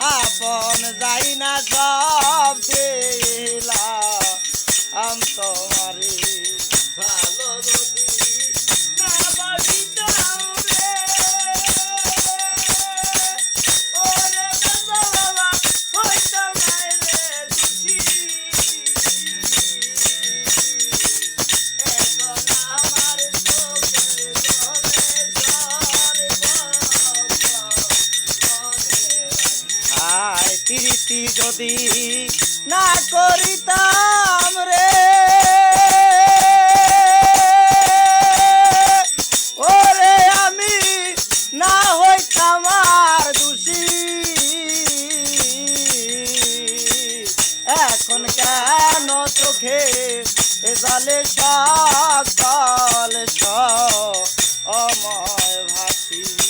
আপন যাই না সব প্রীতি যদি না করিতাম রে। ওরে আমি না হইতাম আর দোষী। এখন কেন চোখে জালে সকল ছ অময় ভাসী।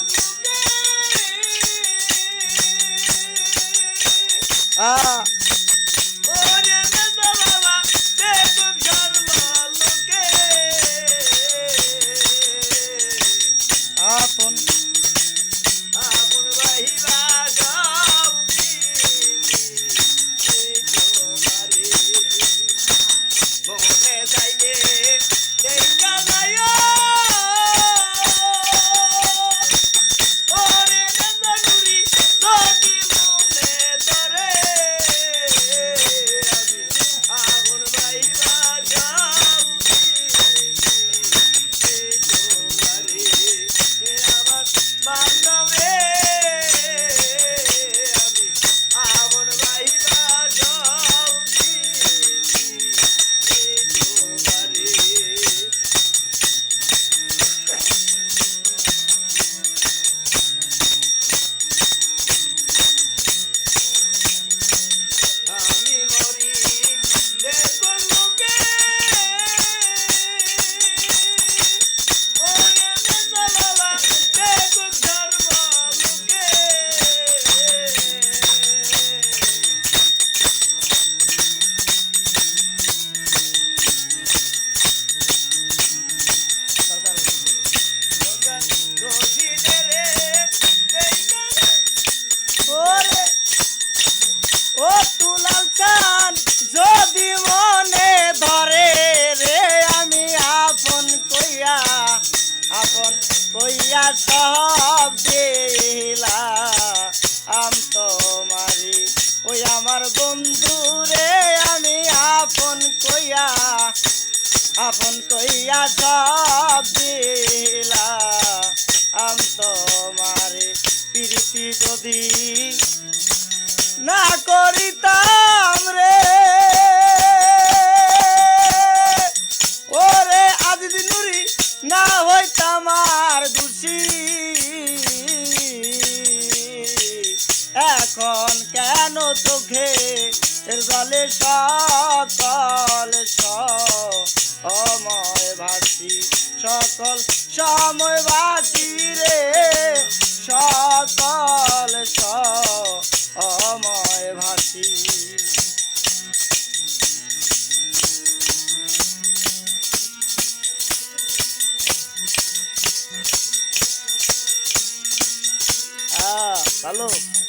Ah. যদি মনে ধরে রে, আমি আপন কইয়া আপন কইয়া সব দিলা আম তোমারি ওই আমার বন্ধু রে, আমি আপন কইয়া আপন কইয়া সব দিলা আম তোমারে প্রীতি যদি না করিতা না হইতাম তোমার দোষী। এখন কেন চোখে জলে সকল সময় ভাসি সকল সময় ভাসি রে। সকল সময় ভাসি 来了。